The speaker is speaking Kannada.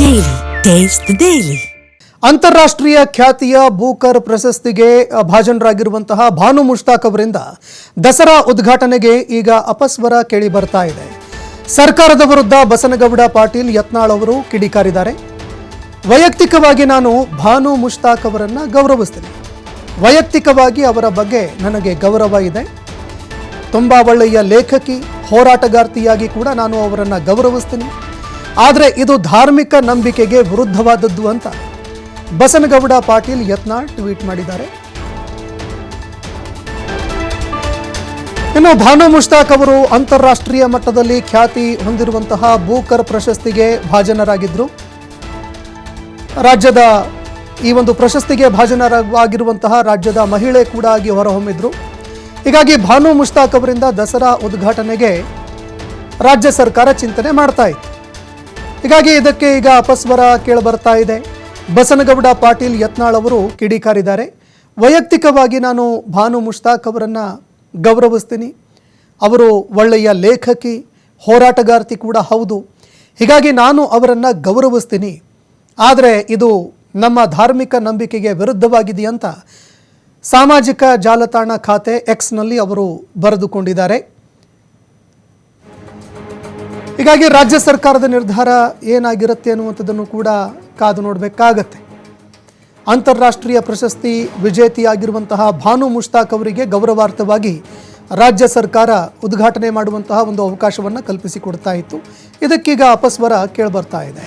Daily. Taste daily. ಅಂತಾರಾಷ್ಟ್ರೀಯ ಖ್ಯಾತಿಯ ಬೂಕರ್ ಪ್ರಶಸ್ತಿಗೆ ಭಾಜನರಾಗಿರುವಂತಹ ಭಾನು ಮುಷ್ತಾಕ್ ಅವರಿಂದ ದಸರಾ ಉದ್ಘಾಟನೆಗೆ ಈಗ ಅಪಸ್ವರ ಕೇಳಿ ಬರ್ತಾ ಇದೆ ಸರ್ಕಾರದ ವಿರುದ್ಧ ಬಸನಗೌಡ ಪಾಟೀಲ್ ಯತ್ನಾಳ್ ಅವರು ಕಿಡಿಕಾರಿದ್ದಾರೆ ವೈಯಕ್ತಿಕವಾಗಿ ನಾನು ಭಾನು ಮುಷ್ತಾಕ್ ಅವರನ್ನು ಗೌರವಿಸ್ತೀನಿ ವೈಯಕ್ತಿಕವಾಗಿ ಅವರ ಬಗ್ಗೆ ನನಗೆ ಗೌರವ ಇದೆ ತುಂಬ ಒಳ್ಳೆಯ ಲೇಖಕಿ, ಹೋರಾಟಗಾರ್ತಿಯಾಗಿ ಕೂಡ ನಾನು ಅವರನ್ನು ಗೌರವಿಸ್ತೀನಿ ಆದರೆ ಇದು ಧಾರ್ಮಿಕ ನಂಬಿಕೆಗೆ ವಿರುದ್ಧವಾದದ್ದು ಅಂತ. ಬಸನಗೌಡ ಪಾಟೀಲ್ ಯತ್ನಾಳ್ ಟ್ವೀಟ್ ಮಾಡಿದ್ದಾರೆ. ಇನ್ನು ಭಾನು ಮುಷ್ತಾಕ್ ಅವರು ಅಂತಾರಾಷ್ಟ್ರೀಯ ಮಟ್ಟದಲ್ಲಿ ಖ್ಯಾತಿ ಹೊಂದಿರುವಂತಹ ಬೂಕರ್ ಪ್ರಶಸ್ತಿಗೆ ಭಾಜನರಾಗಿದ್ದರು ರಾಜ್ಯದ ಈ ಒಂದು ಪ್ರಶಸ್ತಿಗೆ ಭಾಜನರಾಗಿರುವಂತಹ ರಾಜ್ಯದ ಮಹಿಳೆ ಕೂಡ ಆಗಿ ಹೊರಹೊಮ್ಮಿದ್ರು. ಹೀಗಾಗಿ ಭಾನು ಮುಷ್ತಾಕ್ ಅವರಿಂದ ದಸರಾ ಉದ್ಘಾಟನೆಗೆ ರಾಜ್ಯ ಸರ್ಕಾರ ಚಿಂತನೆ ಮಾಡ್ತಾ ಇತ್ತು. ಹೀಗಾಗಿ ಇದಕ್ಕೆ ಈಗ ಅಪಸ್ವರ ಕೇಳಬರ್ತಾ ಇದೆ. ಬಸನಗೌಡ ಪಾಟೀಲ್ ಯತ್ನಾಳ್ ಅವರು ಕಿಡಿಕಾರಿದ್ದಾರೆ. ವೈಯಕ್ತಿಕವಾಗಿ ನಾನು ಭಾನು ಮುಷ್ತಾಕ್ ಅವರನ್ನು ಗೌರವಿಸ್ತೀನಿ. ಅವರು ಒಳ್ಳೆಯ ಲೇಖಕಿ, ಹೋರಾಟಗಾರ್ತಿ ಕೂಡ ಹೌದು. ಹೀಗಾಗಿ ನಾನು ಅವರನ್ನು ಗೌರವಿಸ್ತೀನಿ. ಆದರೆ ಇದು ನಮ್ಮ ಧಾರ್ಮಿಕ ನಂಬಿಕೆಗೆ ವಿರುದ್ಧವಾಗಿದೆಯಂತ ಸಾಮಾಜಿಕ ಜಾಲತಾಣ ಖಾತೆ ಎಕ್ಸ್ನಲ್ಲಿ ಅವರು ಬರೆದುಕೊಂಡಿದ್ದಾರೆ. ಹೀಗಾಗಿ ರಾಜ್ಯ ಸರ್ಕಾರದ ನಿರ್ಧಾರ ಏನಾಗಿರುತ್ತೆ ಅನ್ನುವಂಥದ್ದನ್ನು ಕೂಡ ಕಾದು ನೋಡಬೇಕಾಗತ್ತೆ. ಅಂತಾರಾಷ್ಟ್ರೀಯ ಪ್ರಶಸ್ತಿ ವಿಜೇತಿಯಾಗಿರುವಂತಹ ಭಾನು ಮುಷ್ತಾಕ್ ಅವರಿಗೆ ಗೌರವಾರ್ಥವಾಗಿ ರಾಜ್ಯ ಸರ್ಕಾರ ಉದ್ಘಾಟನೆ ಮಾಡುವಂತಹ ಒಂದು ಅವಕಾಶವನ್ನು ಕಲ್ಪಿಸಿಕೊಡ್ತಾ ಇತ್ತು. ಇದಕ್ಕೀಗ ಅಪಸ್ವರ ಕೇಳಿಬರ್ತಾ ಇದೆ.